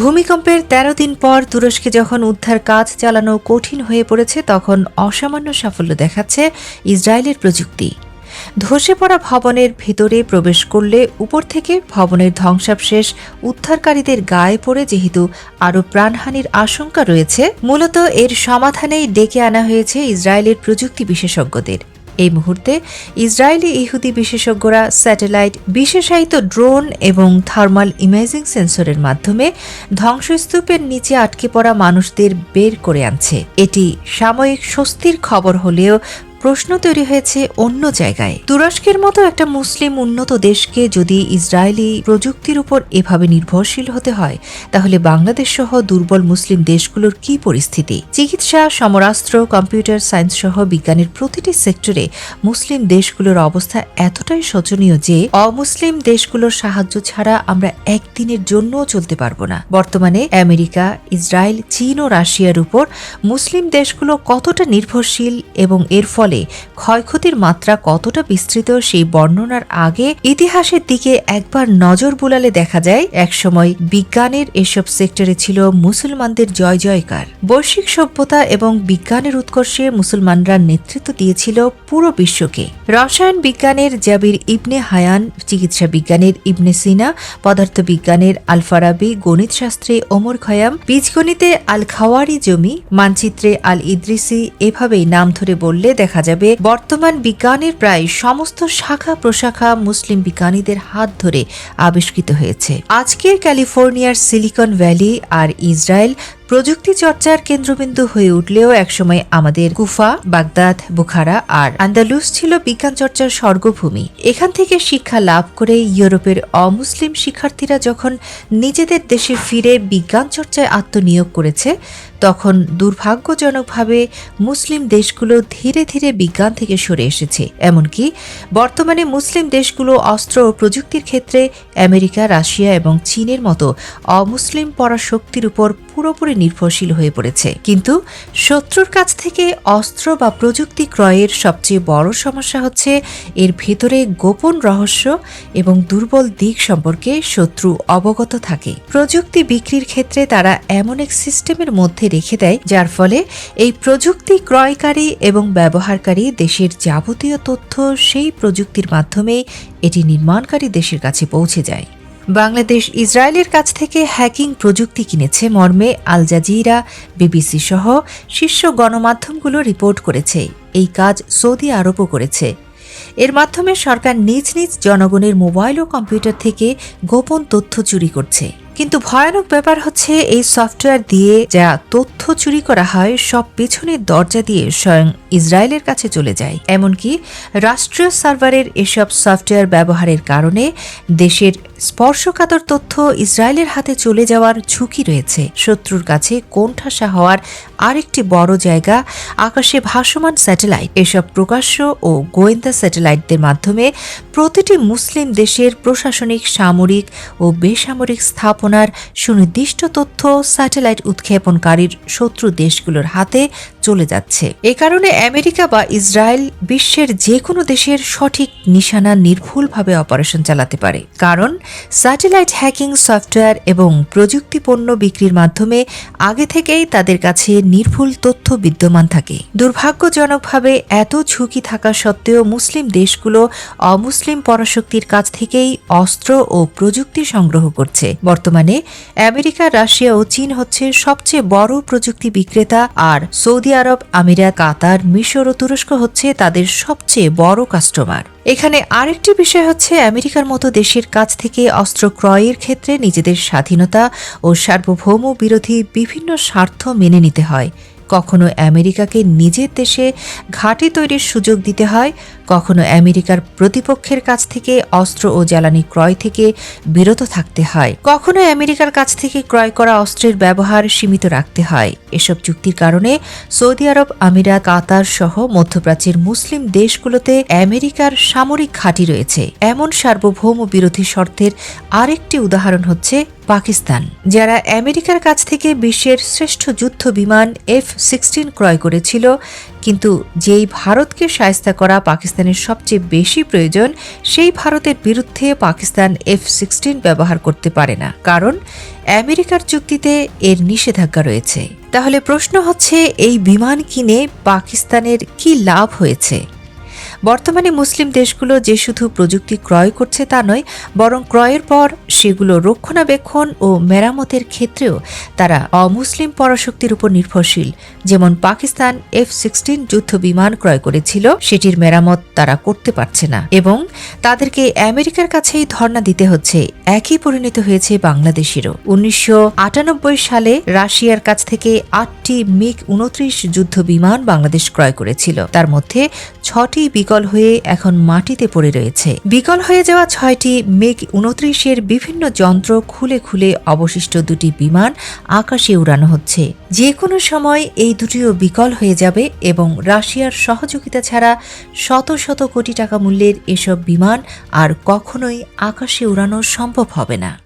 ভূমিকম্পের ১৩ দিন পর তুরস্কে যখন উদ্ধার কাজ চালানো কঠিন হয়ে পড়েছে, তখন অসামান্য সাফল্য দেখাচ্ছে ইসরায়েলের প্রযুক্তি। ধসে পড়া ভবনের ভেতরে প্রবেশ করলে উপর থেকে ভবনের ধ্বংসাবশেষ উদ্ধারকারীদের গায়ে পড়ে, যেহেতু আরও প্রাণহানির আশঙ্কা রয়েছে। মূলত এর সমাধানেই ডেকে আনা হয়েছে ইসরায়েলের প্রযুক্তি বিশেষজ্ঞদের। এই মুহূর্তে ইসরায়েলি ইহুদি বিশেষজ্ঞরা স্যাটেলাইট বিশেষায়িত ড্রোন এবং থার্মাল ইমেজিং সেন্সরের মাধ্যমে ধ্বংসস্তূপের নিচে আটকে পড়া মানুষদের বের করে আনছে। এটি সাময়িক স্বস্তির খবর হলেও প্রশ্ন তৈরি হয়েছে অন্য জায়গায়। তুরস্কের মতো একটা মুসলিম উন্নত দেশকে যদি ইসরায়েলি প্রযুক্তির উপর এভাবে নির্ভরশীল হতে হয়, তাহলে বাংলাদেশ সহ দুর্বল মুসলিম দেশগুলোর কি পরিস্থিতি? চিকিৎসা, সমরাস্ত্র, কম্পিউটার সায়েন্স সহ বিজ্ঞানের প্রতিটি সেক্টরে মুসলিম দেশগুলোর অবস্থা এতটাই শোচনীয় যে, অমুসলিম দেশগুলোর সাহায্য ছাড়া আমরা একদিনের জন্যও চলতে পারব না। বর্তমানে আমেরিকা, ইসরায়েল, চীন ও রাশিয়ার উপর মুসলিম দেশগুলো কতটা নির্ভরশীল এবং এর ফলে ক্ষয়ক্ষতির মাত্রা কতটা বিস্তৃত সেই বর্ণনার আগে ইতিহাসের দিকে একবার নজর বুলালে দেখা যায়, একসময় বিজ্ঞানের এসব সেক্টরে ছিল মুসলমানদের জয় জয়কার। বৈশ্বিক সভ্যতা এবং বিজ্ঞানের উৎকর্ষে মুসলমানরা নেতৃত্ব দিয়েছিল পুরো বিশ্বকে। রসায়ন বিজ্ঞানের জাবির ইবনে হায়ান, চিকিৎসা বিজ্ঞানের ইবনে সিনা, পদার্থবিজ্ঞানের আলফারাবি গণিত শাস্ত্রে ওমর খয়াম, বীজগণিতে আল খাওয়ারি জমি, মানচিত্রে আল ইদ্রিসি এভাবেই নাম ধরে বললে দেখা যাবে। বর্তমান বিজ্ঞানের প্রায় সমস্ত শাখা প্রশাখা মুসলিম বিজ্ঞানীদের হাত ধরে আবিষ্কৃত হয়েছে। আজকের ক্যালিফোর্নিয়ার সিলিকন ভ্যালি আর ইসরায়েল প্রযুক্তি চর্চার কেন্দ্রবিন্দু হয়ে উঠলেও একসময় আমাদের কুফা, বাগদাদ, বুখারা আর আন্দালুস ছিল বিজ্ঞান চর্চার স্বর্গভূমি। এখান থেকে শিক্ষা লাভ করে ইউরোপের অমুসলিম শিক্ষার্থীরা যখন নিজেদের দেশে ফিরে বিজ্ঞান চর্চায় আত্মনিয়োগ করেছে, তখন দুর্ভাগ্যজনকভাবে মুসলিম দেশগুলো ধীরে ধীরে বিজ্ঞান থেকে সরে এসেছে। এমনকি বর্তমানে মুসলিম দেশগুলো অস্ত্র ও প্রযুক্তির ক্ষেত্রে আমেরিকা, রাশিয়া এবং চীনের মতো অমুসলিম পরাশক্তির উপর পুরোপুরি নির্ভরশীল হয়ে পড়েছে। কিন্তু শত্রুর কাছ থেকে অস্ত্র বা প্রযুক্তি ক্রয়ের সবচেয়ে বড় সমস্যা হচ্ছে এর ভেতরে গোপন রহস্য এবং দুর্বল দিক সম্পর্কে শত্রু অবগত থাকে। প্রযুক্তি বিক্রির ক্ষেত্রে তারা এমন এক সিস্টেমের মধ্যে রেখে দেয়, যার ফলে এই প্রযুক্তি ক্রয়কারী এবং ব্যবহারকারী দেশের যাবতীয় তথ্য সেই প্রযুক্তির মাধ্যমে এটি নির্মাণকারী দেশের কাছে পৌঁছে যায়। বাংলাদেশ ইসরায়েলের কাছ থেকে হ্যাকিং প্রযুক্তি কিনেছে মর্মে আল জাজিরা, বিবিসি সহ শীর্ষ গণমাধ্যমগুলো রিপোর্ট করেছে। এই কাজ সৌদি আরবও করেছে। এর মাধ্যমে সরকার নিজ নিজ জনগণের মোবাইল ও কম্পিউটার থেকে গোপন তথ্য চুরি করছে। কিন্তু ভয়ানক ব্যাপার হচ্ছে, এই সফটওয়্যার দিয়ে যা তথ্য চুরি করা হয়, সব পেছনের দরজা দিয়ে স্বয়ং ইসরায়েলের কাছে চলে যায়। এমনকি রাষ্ট্রীয় সার্ভারের এসব সফটওয়্যার ব্যবহারের কারণে দেশের স্পর্শকাতর তথ্য ইসরায়েলের হাতে চলে যাওয়ার ঝুঁকি রয়েছে। শত্রুর কাছে কোণঠাসা হওয়ার আরেকটি বড় জায়গা আকাশে ভাসমান স্যাটেলাইট। এসব প্রকাশ্য ও গোয়েন্দা স্যাটেলাইটদের মাধ্যমে প্রতিটি মুসলিম দেশের প্রশাসনিক, সামরিক ও বেসামরিক স্থাপনার সুনির্দিষ্ট তথ্য স্যাটেলাইট উৎক্ষেপণকারীর শত্রু দেশগুলোর হাতে চলে যাচ্ছে। এ কারণে আমেরিকা বা ইসরায়েল বিশ্বের যে কোনো দেশের সঠিক নিশানা নির্ভুলভাবে অপারেশন চালাতে পারে। কারণ স্যাটেলাইট হ্যাকিং সফটওয়্যার এবং প্রযুক্তি পণ্য বিক্রির মাধ্যমে আগে থেকেই তাদের কাছে নির্ভুল তথ্য বিদ্যমান থাকে। দুর্ভাগ্যজনকভাবে এত ঝুঁকি থাকা সত্ত্বেও মুসলিম দেশগুলো অমুসলিম পরাশক্তির কাছ থেকেই অস্ত্র ও প্রযুক্তি সংগ্রহ করছে। বর্তমানে আমেরিকা, রাশিয়া ও চীন হচ্ছে সবচেয়ে বড় প্রযুক্তি বিক্রেতা আর সৌদি আরব আমিরাত কাতার, মিশর ও তুরস্ক হচ্ছে তাদের সবচেয়ে বড় কাস্টমার এখানে আরেকটি বিষয় হচ্ছে আমেরিকার মতো দেশের কাছ থেকে অস্ত্র ক্রয়ের ক্ষেত্রে নিজেদের স্বাধীনতা ও সার্বভৌম বিরোধী বিভিন্ন স্বার্থ মেনে নিতে হয়। কখনো আমেরিকাকে নিজের দেশে ঘাঁটি তৈরির সুযোগ দিতে হয় কখনো আমেরিকার প্রতিপক্ষের কাছ থেকে অস্ত্র ও জ্বালানি ক্রয় থেকে বিরত থাকতে হয়। কখনো আমেরিকার কাছ থেকে ক্রয় করা অস্ত্রের ব্যবহার সীমিত রাখতে হয়। এসব চুক্তির কারণে সৌদি আরব, আমিরাত, কাতার সহ মধ্যপ্রাচ্যের মুসলিম দেশগুলোতে আমেরিকার সামরিক ঘাঁটি রয়েছে। এমন সার্বভৌম বিরোধী শর্তের আরেকটি উদাহরণ হচ্ছে পাকিস্তান, যারা আমেরিকার কাছ থেকে বিশ্বের শ্রেষ্ঠ যুদ্ধ বিমান এফ সিক্সটিন ক্রয় করেছিল, কিন্তু যেই ভারতকে সায়স্তা করা পাকিস্তান পাকিস্তানের সবচেয়ে বেশি প্রয়োজন সেই ভারতের বিরুদ্ধে পাকিস্তান এফ সিক্সটিন ব্যবহার করতে পারে না। কারণ আমেরিকার চুক্তিতে এর নিষেধাজ্ঞা রয়েছে। তাহলে প্রশ্ন হচ্ছে, এই বিমান কিনে পাকিস্তানের কি লাভ হয়েছে? বর্তমানে মুসলিম দেশগুলো যে শুধু প্রযুক্তি ক্রয় করছে তা নয়, বরং ক্রয়ের পর সেগুলো রক্ষণাবেক্ষণ ও মেরামতের ক্ষেত্রেও তারা অমুসলিম পরাশক্তির উপর নির্ভরশীল। যেমন পাকিস্তান এফ সিক্সটিন যুদ্ধ বিমান ক্রয় করেছিল, সেটির মেরামত তারা করতে পারছে না। এবং তাদেরকে আমেরিকার কাছেই ধর্ণা দিতে হচ্ছে, একই পরিণত হয়েছে বাংলাদেশেরও। উনিশশো আটানব্বই সালে রাশিয়ার কাছ থেকে আটটি মিগ উনত্রিশ যুদ্ধ বিমান বাংলাদেশ ক্রয় করেছিল। তার মধ্যে ছটি বিকল হয়ে এখন মাটিতে পড়ে রয়েছে। বিকল হয়ে যাওয়া ছয়টি মিগ উনত্রিশের বিভিন্ন যন্ত্র খুলে খুলে অবশিষ্ট দুটি বিমান আকাশে উড়ানো হচ্ছে। যে কোনো সময় এই দুটিও বিকল হয়ে যাবে এবং রাশিয়ার সহযোগিতা ছাড়া শত শত কোটি টাকা মূল্যের এসব বিমান আর কখনোই আকাশে উড়ানো সম্ভব হবে না।